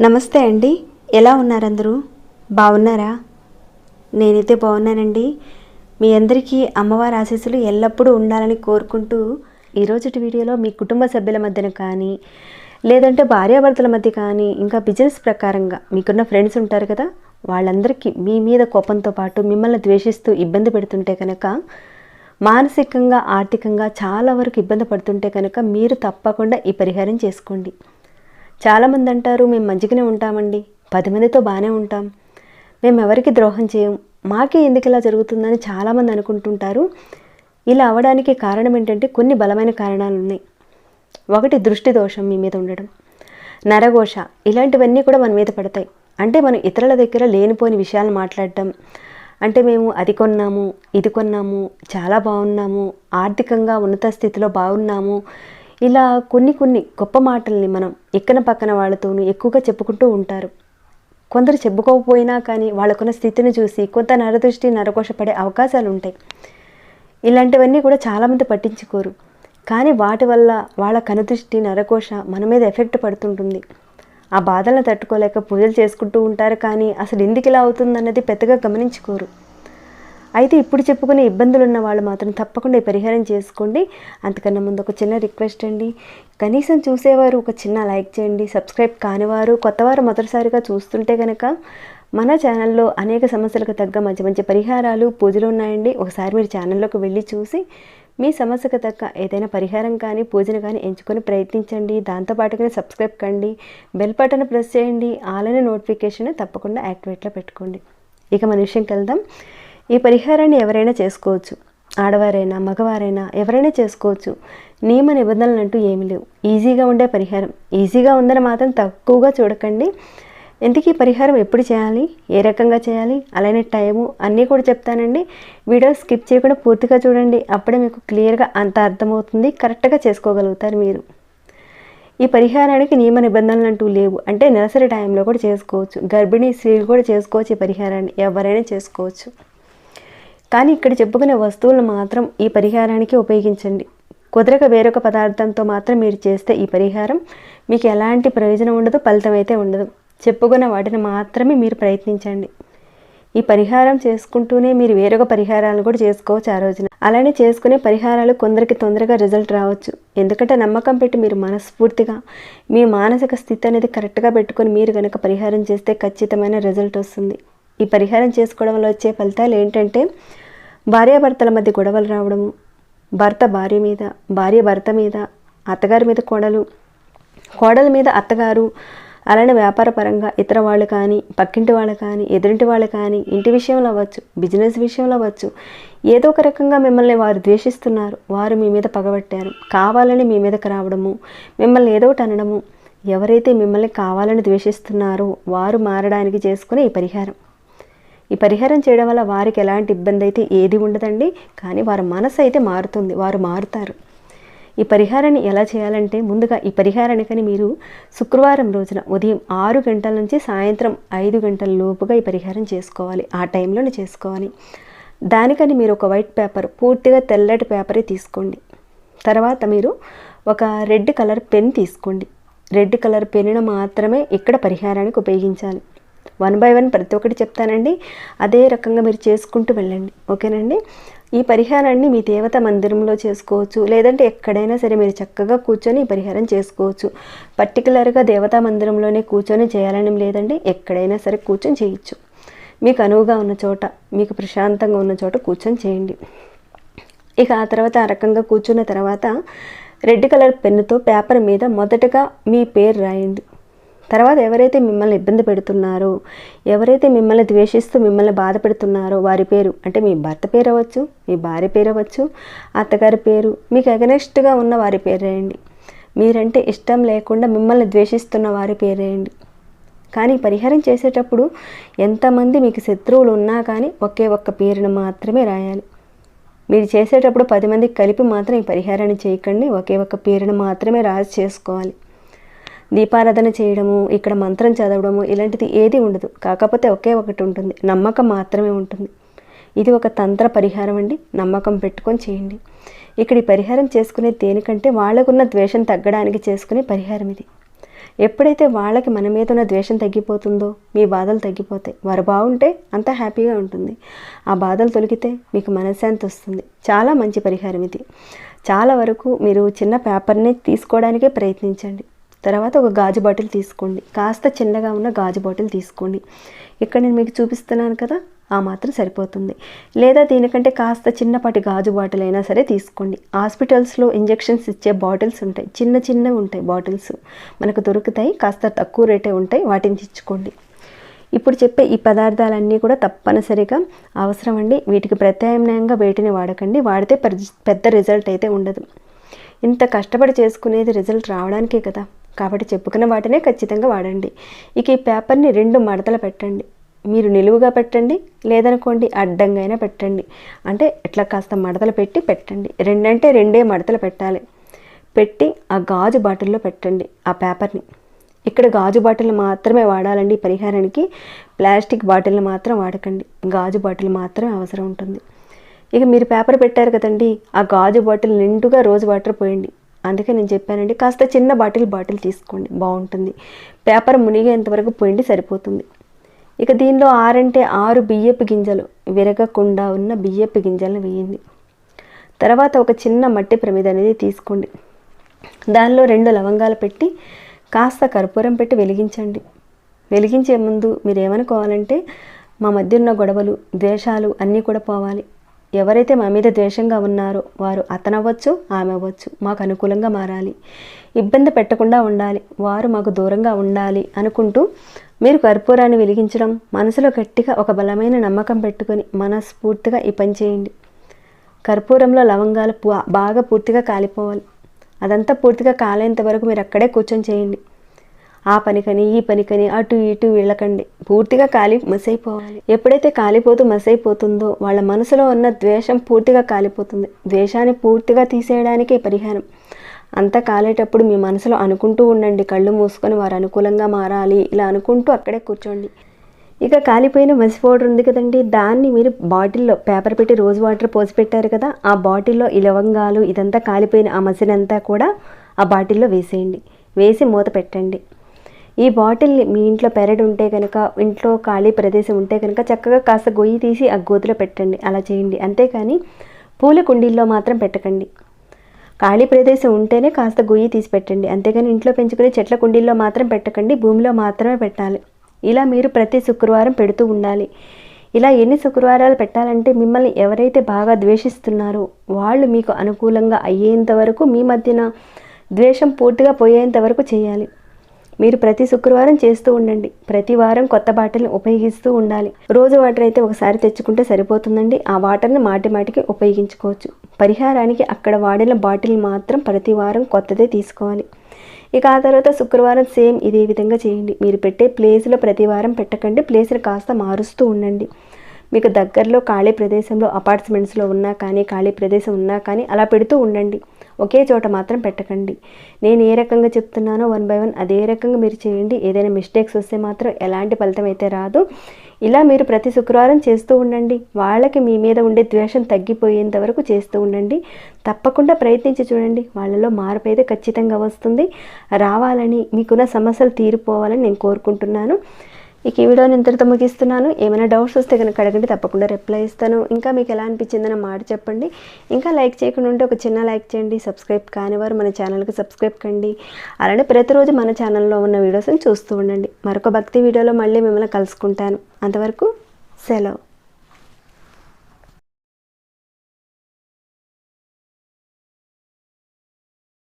నమస్తే అండి. ఎలా ఉన్నారందరూ? బాగున్నారా? నేనైతే బాగున్నానండి. మీ అందరికీ అమ్మవారి ఆశీస్సులు ఎల్లప్పుడూ ఉండాలని కోరుకుంటూ ఈరోజుటి వీడియోలో మీ కుటుంబ సభ్యుల మధ్యన కానీ లేదంటే భార్యాభర్తల మధ్య కానీ ఇంకా బిజినెస్ ప్రకారంగా మీకున్న ఫ్రెండ్స్ ఉంటారు కదా? వాళ్ళందరికీ మీ మీద కోపంతో పాటు మిమ్మల్ని ద్వేషిస్తూ ఇబ్బంది పెడుతుంటే కనుక మానసికంగా ఆర్థికంగా చాలా వరకు ఇబ్బంది పడుతుంటే కనుక మీరు తప్పకుండా ఈ పరిహారం చేసుకోండి. చాలామంది అంటారు మేము మంచిగానే ఉంటామండి. పది మందితో బాగానే ఉంటాం. మేము ఎవరికి ద్రోహం చేయం? మాకే ఎందుకు ఇలా జరుగుతుందని చాలామంది అనుకుంటుంటారు. ఇలా అవడానికి కారణం ఏంటంటే కొన్ని బలమైన కారణాలు ఉన్నాయి. ఒకటి దృష్టి దోషం మీ మీద ఉండడం. నరఘోష ఇలాంటివన్నీ కూడా మన మీద పడతాయి. అంటే మనం ఇతరుల దగ్గర లేనిపోని విషయాలు మాట్లాడటం. అంటే మేము అది కొన్నాము ఇది కొన్నాము చాలా బాగున్నాము ఆర్థికంగా ఉన్నత స్థితిలో బాగున్నాము. ఇలా కొన్ని కొన్ని గొప్ప మాటల్ని మనం ఎక్కన పక్కన వాళ్ళతోనూ ఎక్కువగా చెప్పుకుంటూ ఉంటారు. కొందరు చెప్పుకోకపోయినా కానీ వాళ్ళకున్న స్థితిని చూసి కొంత నరదృష్టి నరకోశపడే అవకాశాలు ఉంటాయి. ఇలాంటివన్నీ కూడా చాలామంది పట్టించుకోరు. కానీ వాటి వల్ల వాళ్ళ కనుదృష్టి నరకోశ మన మీద ఎఫెక్ట్ పడుతుంటుంది. ఆ బాధలను తట్టుకోలేక పూజలు చేసుకుంటూ ఉంటారు కానీ అసలు ఎందుకు ఇలా అవుతుందన్నది పెద్దగా గమనించుకోరు. అయితే ఇప్పుడు చెప్పుకునే ఇబ్బందులు ఉన్న వాళ్ళు మాత్రం తప్పకుండా ఈ పరిహారం చేసుకోండి. అంతకన్నా ముందు ఒక చిన్న రిక్వెస్ట్ అండి. కనీసం చూసేవారు ఒక చిన్న లైక్ చేయండి. సబ్స్క్రైబ్ కానివారు కొత్తవారు మొదటిసారిగా చూస్తుంటే కనుక మన ఛానల్లో అనేక సమస్యలకు తగ్గ మంచి మంచి పరిహారాలు పూజలు ఉన్నాయండి. ఒకసారి మీరు ఛానల్లోకి వెళ్ళి చూసి మీ సమస్యకు తగ్గ ఏదైనా పరిహారం కానీ పూజను కానీ ఎంచుకొని ప్రయత్నించండి. దాంతోపాటుగానే సబ్స్క్రైబ్ కండి. బెల్ బటన్ ప్రెస్ చేయండి. ఆలైన నోటిఫికేషన్ తప్పకుండా యాక్టివేట్లో పెట్టుకోండి. ఇక మన విషయంకి వెళ్దాం. ఈ పరిహారాన్ని ఎవరైనా చేసుకోవచ్చు. ఆడవారైనా మగవారైనా ఎవరైనా చేసుకోవచ్చు. నియమ నిబంధనలు అంటూ ఏమీ లేవు. ఈజీగా ఉండే పరిహారం. ఈజీగా ఉందని మాత్రం తక్కువగా చూడకండి. ఎందుకీ పరిహారం ఎప్పుడు చేయాలి? ఏ రకంగా చేయాలి? అలానే టైము అన్నీ కూడా చెప్తానండి. వీడియో స్కిప్ చేయకుండా పూర్తిగా చూడండి. అప్పుడే మీకు క్లియర్గా అంత అర్థమవుతుంది. కరెక్ట్గా చేసుకోగలుగుతారు మీరు. ఈ పరిహారానికి నియమ నిబంధనలు అంటూ లేవు. అంటే నెలసరి టైంలో కూడా చేసుకోవచ్చు. గర్భిణీ స్త్రీలు కూడా చేసుకోవచ్చు ఈ పరిహారాన్ని. ఎవరైనా చేసుకోవచ్చు. కానీ ఇక్కడ చెప్పుకునే వస్తువులను మాత్రం ఈ పరిహారానికి ఉపయోగించండి. కుదరక వేరొక పదార్థంతో మాత్రం మీరు చేస్తే ఈ పరిహారం మీకు ఎలాంటి ప్రయోజనం ఉండదు ఫలితం అయితే ఉండదు. చెప్పుకున్న వాటిని మాత్రమే మీరు ప్రయత్నించండి. ఈ పరిహారం చేసుకుంటూనే మీరు వేరొక పరిహారాలు కూడా చేసుకోవచ్చు ఆ రోజున. అలానే చేసుకునే పరిహారాలు కొందరికి తొందరగా రిజల్ట్ రావచ్చు. ఎందుకంటే నమ్మకం పెట్టి మీరు మనస్ఫూర్తిగా మీ మానసిక స్థితి అనేది కరెక్ట్గా పెట్టుకొని మీరు కనుక పరిహారం చేస్తే ఖచ్చితమైన రిజల్ట్ వస్తుంది. ఈ పరిహారం చేసుకోవడం వల్ల వచ్చే ఫలితాలు ఏంటంటే భార్యాభర్తల మధ్య గొడవలు రావడము భర్త భార్య మీద భార్య భర్త మీద అత్తగారి మీద కోడలు కోడల మీద అత్తగారు అలానే వ్యాపార పరంగా ఇతర వాళ్ళు కానీ పక్కింటి వాళ్ళు కానీ ఎదురింటి వాళ్ళు కానీ ఇంటి విషయంలో అవ్వచ్చు బిజినెస్ విషయంలో అవ్వచ్చు ఏదో ఒక రకంగా మిమ్మల్ని వారు ద్వేషిస్తున్నారు వారు మీ మీద పగబట్టారు కావాలని మీ మీదకి రావడము మిమ్మల్ని ఏదో ఒకటి అనడము ఎవరైతే మిమ్మల్ని కావాలని ద్వేషిస్తున్నారో వారు మారడానికి చేసుకునే ఈ పరిహారం. ఈ పరిహారం చేయడం వల్ల వారికి ఎలాంటి ఇబ్బంది అయితే ఏది ఉండదండి కానీ వారి మనసు అయితే మారుతుంది వారు మారుతారు. ఈ పరిహారాన్ని ఎలా చేయాలంటే ముందుగా ఈ పరిహారాన్ని కానీ మీరు శుక్రవారం రోజున ఉదయం ఆరు గంటల నుంచి సాయంత్రం ఐదు గంటల లోపుగా ఈ పరిహారం చేసుకోవాలి. ఆ టైంలోనే చేసుకోవాలి. దానికని మీరు ఒక వైట్ పేపర్ పూర్తిగా తెల్లటి పేపరే తీసుకోండి. తర్వాత మీరు ఒక రెడ్ కలర్ పెన్ తీసుకోండి. రెడ్ కలర్ పెన్ను మాత్రమే ఇక్కడ పరిహారానికి ఉపయోగించాలి. వన్ బై వన్ ప్రతి ఒక్కటి చెప్తానండి. అదే రకంగా మీరు చేసుకుంటూ వెళ్ళండి. ఓకేనండి? ఈ పరిహారాన్ని మీ దేవత మందిరంలో చేసుకోవచ్చు. లేదంటే ఎక్కడైనా సరే మీరు చక్కగా కూర్చొని ఈ పరిహారం చేసుకోవచ్చు. పర్టికులర్గా దేవతా మందిరంలోనే కూర్చొని చేయాలని లేదండి ఎక్కడైనా సరే కూర్చొని చేయొచ్చు. మీకు అనువుగా ఉన్న చోట మీకు ప్రశాంతంగా ఉన్న చోట కూర్చొని చేయండి. ఇక ఆ తర్వాత ఆ రకంగా కూర్చున్న తర్వాత రెడ్ కలర్ పెన్నుతో పేపర్ మీద మొదటగా మీ పేరు రాయండి. తర్వాత ఎవరైతే మిమ్మల్ని ఇబ్బంది పెడుతున్నారో ఎవరైతే మిమ్మల్ని ద్వేషిస్తూ మిమ్మల్ని బాధ పెడుతున్నారో వారి పేరు అంటే మీ భర్త పేరు అవ్వచ్చు మీ భార్య పేరు అవ్వచ్చు అత్తగారి పేరు మీకు ఎగనెస్ట్గా ఉన్న వారి పేరు మీరంటే ఇష్టం లేకుండా మిమ్మల్ని ద్వేషిస్తున్న వారి పేరేయండి కానీ పరిహారం చేసేటప్పుడు ఎంతమంది మీకు శత్రువులు ఉన్నా కానీ ఒకే ఒక్క పేరును మాత్రమే రాయాలి. మీరు చేసేటప్పుడు పది మందికి కలిపి మాత్రం ఈ పరిహారాన్ని చేయకండి ఒకే ఒక్క పేరును మాత్రమే రాసి చేసుకోవాలి. దీపారాధన చేయడము ఇక్కడ మంత్రం చదవడము ఇలాంటిది ఏది ఉండదు. కాకపోతే ఒకే ఒకటి ఉంటుంది. నమ్మకం మాత్రమే ఉంటుంది. ఇది ఒక తంత్ర పరిహారం అండి. నమ్మకం పెట్టుకొని చేయండి. ఇక్కడ ఈ పరిహారం చేసుకునే దేనికంటే వాళ్ళకున్న ద్వేషం తగ్గడానికి చేసుకునే పరిహారం ఇది. ఎప్పుడైతే వాళ్ళకి మన మీద ఉన్న ద్వేషం తగ్గిపోతుందో మీ బాధలు తగ్గిపోతాయి. వారు బాగుంటే అంతా హ్యాపీగా ఉంటుంది. ఆ బాధలు తొలగితే మీకు మనశ్శాంతి వస్తుంది. చాలా మంచి పరిహారం ఇది. చాలా వరకు మీరు చిన్న పేపర్ని తీసుకోవడానికే ప్రయత్నించండి. తర్వాత ఒక గాజు బాటిల్ తీసుకోండి. కాస్త చిన్నగా ఉన్న గాజు బాటిల్ తీసుకోండి. ఇక్కడ నేను మీకు చూపిస్తున్నాను కదా ఆ మాత్రం సరిపోతుంది. లేదా దీనికంటే కాస్త చిన్నపాటి గాజు బాటిల్ అయినా సరే తీసుకోండి. హాస్పిటల్స్లో ఇంజెక్షన్స్ ఇచ్చే బాటిల్స్ ఉంటాయి. చిన్న చిన్నవి ఉంటాయి బాటిల్స్. మనకు దొరుకుతాయి కాస్త తక్కువ రేటే ఉంటాయి వాటిని తెచ్చుకోండి. ఇప్పుడు చెప్పే ఈ పదార్థాలన్నీ కూడా తప్పనిసరిగా అవసరం అండి. వీటికి ప్రత్యామ్నాయంగా వేటిని వాడకండి. వాడితే పెద్ద- పెద్ద రిజల్ట్ అయితే ఉండదు. ఇంత కష్టపడి చేసుకునేది రిజల్ట్ రావడానికే కదా. కాబట్టి చెప్పుకున్న వాటినే ఖచ్చితంగా వాడండి. ఇక ఈ పేపర్ని రెండు మడతలు పెట్టండి. మీరు నిలువుగా పెట్టండి లేదనుకోండి అడ్డంగా అయినా పెట్టండి. అంటే ఇట్లా కాస్త మడతలు పెట్టి పెట్టండి. రెండంటే రెండే మడతలు పెట్టాలి. పెట్టి ఆ గాజు బాటిల్లో పెట్టండి ఆ పేపర్ని. ఇక్కడ గాజు బాటిల్ మాత్రమే వాడాలండి పరిహారానికి. ప్లాస్టిక్ బాటిల్ని మాత్రం వాడకండి. గాజు బాటిల్ మాత్రమే అవసరం ఉంటుంది. ఇక మీరు పేపర్ పెట్టారు కదండి ఆ గాజు బాటిల్ నిండుగా రోజు వాటర్ పోయండి. అందుకే నేను చెప్పానండి కాస్త చిన్న బాటిల్ బాటిల్ తీసుకోండి బాగుంటుంది. పేపర్ మునిగేంత వరకు సరిపోతుంది. ఇక దీనిలో ఆరంటే ఆరు బియ్యపు గింజలు విరగకుండా ఉన్న బియ్యపు గింజలను వేయండి. తర్వాత ఒక చిన్న మట్టి ప్రమిద అనేది తీసుకోండి. దానిలో రెండు లవంగాలు పెట్టి కాస్త కర్పూరం పెట్టి వెలిగించండి. వెలిగించే ముందు మీరు ఏమనుకోవాలంటే మా మధ్య ఉన్న గొడవలు ద్వేషాలు అన్నీ కూడా పోవాలి. ఎవరైతే మా మీద ద్వేషంగా ఉన్నారో వారు అతనవ్వచ్చు ఆమె అవ్వచ్చు మాకు అనుకూలంగా మారాలి. ఇబ్బంది పెట్టకుండా ఉండాలి. వారు మాకు దూరంగా ఉండాలి అనుకుంటూ మీరు కర్పూరాన్ని వెలిగించడం మనసులో గట్టిగా ఒక బలమైన నమ్మకం పెట్టుకొని మనస్ఫూర్తిగా ఈ పని చేయండి. కర్పూరంలో లవంగాలు బాగా పూర్తిగా కాలిపోవాలి. అదంతా పూర్తిగా కాలేంత వరకు మీరు అక్కడే కూర్చొని చేయండి. ఆ పనికని ఈ పనికని అటు ఇటు వెళ్ళకండి. పూర్తిగా కాలి మసైపోవాలి. ఎప్పుడైతే కాలిపోతూ మసైపోతుందో వాళ్ళ మనసులో ఉన్న ద్వేషం పూర్తిగా కాలిపోతుంది. ద్వేషాన్ని పూర్తిగా తీసేయడానికే పరిహారం. అంతా కాలేటప్పుడు మీ మనసులో అనుకుంటూ ఉండండి. కళ్ళు మూసుకొని వారు అనుకూలంగా మారాలి. ఇలా అనుకుంటూ అక్కడే కూర్చోండి. ఇక కాలిపోయిన మసి పౌడర్ ఉంది కదండి. దాన్ని మీరు బాటిల్లో పేపర్ పెట్టి రోజు వాటర్ పోసి పెట్టారు కదా ఆ బాటిల్లో ఈ లవంగాలు ఇదంతా కాలిపోయిన ఆ మసినంతా కూడా ఆ బాటిల్లో వేసేయండి. వేసి మూత పెట్టండి. ఈ బాటిల్ని మీ ఇంట్లో పెరడు ఉంటే కనుక ఇంట్లో ఖాళీ ప్రదేశం ఉంటే కనుక చక్కగా కాస్త గొయ్యి తీసి ఆ గోతిలో పెట్టండి. అలా చేయండి. అంతేకాని పూల కుండీల్లో మాత్రం పెట్టకండి. ఖాళీ ప్రదేశం ఉంటేనే కాస్త గొయ్యి తీసి పెట్టండి. అంతేగాని ఇంట్లో పెంచుకునే చెట్ల కుండీల్లో మాత్రం పెట్టకండి. భూమిలో మాత్రమే పెట్టాలి. ఇలా మీరు ప్రతి శుక్రవారం పెడుతూ ఉండాలి. ఇలా ఎన్ని శుక్రవారాలు పెట్టాలంటే మిమ్మల్ని ఎవరైతే బాగా ద్వేషిస్తున్నారో వాళ్ళు మీకు అనుకూలంగా అయ్యేంత వరకు మీ మధ్యన ద్వేషం పూర్తిగా పోయేంత వరకు చేయాలి. మీరు ప్రతి శుక్రవారం చేస్తూ ఉండండి. ప్రతి వారం కొత్త బాటిల్ని ఉపయోగిస్తూ ఉండాలి. రోజు వాటర్ అయితే ఒకసారి తెచ్చుకుంటే సరిపోతుందండి. ఆ వాటర్ని మాటి మాటికి ఉపయోగించుకోవచ్చు. పరిహారానికి అక్కడ వాడిన బాటిల్ మాత్రం ప్రతి వారం కొత్తదే తీసుకోవాలి. ఇక ఆ తర్వాత శుక్రవారం సేమ్ ఇదే విధంగా చేయండి. మీరు పెట్టే ప్లేస్లో ప్రతి వారం పెట్టకండి. ప్లేస్ని కాస్త మారుస్తూ ఉండండి. మీకు దగ్గరలో ఖాళీ ప్రదేశంలో అపార్ట్మెంట్స్లో ఉన్నా కానీ ఖాళీ ప్రదేశం ఉన్నా కానీ అలా పెడుతూ ఉండండి. ఒకే చోట మాత్రం పెట్టకండి. నేను ఏ రకంగా చెప్తున్నానో వన్ బై వన్ అదే రకంగా మీరు చేయండి. ఏదైనా మిస్టేక్స్ వస్తే మాత్రం ఎలాంటి ఫలితం అయితే రాదు. ఇలా మీరు ప్రతి శుక్రవారం చేస్తూ ఉండండి. వాళ్ళకి మీ మీద ఉండే ద్వేషం తగ్గిపోయేంత వరకు చేస్తూ ఉండండి. తప్పకుండా ప్రయత్నించి చూడండి. వాళ్ళలో మార్పు అయితే ఖచ్చితంగా వస్తుంది. రావాలని మీకున్న సమస్యలు తీరిపోవాలని నేను కోరుకుంటున్నాను. ఇక ఈ వీడియోని ఇంతటితో ముగిస్తున్నాను. ఏమైనా డౌట్స్ వస్తే కనుక అడగండి తప్పకుండా రిప్లై ఇస్తాను. ఇంకా మీకు ఎలా అనిపించిందని మాట చెప్పండి. ఇంకా లైక్ చేయకుండా ఉంటే ఒక చిన్న లైక్ చేయండి సబ్స్క్రైబ్ కానివారు మన ఛానల్కి సబ్స్క్రైబ్ కండి. అలానే ప్రతిరోజు మన ఛానల్లో ఉన్న వీడియోస్ని చూస్తూ ఉండండి. మరొక భక్తి వీడియోలో మళ్ళీ మిమ్మల్ని కలుసుకుంటాను. అంతవరకు సెలవు.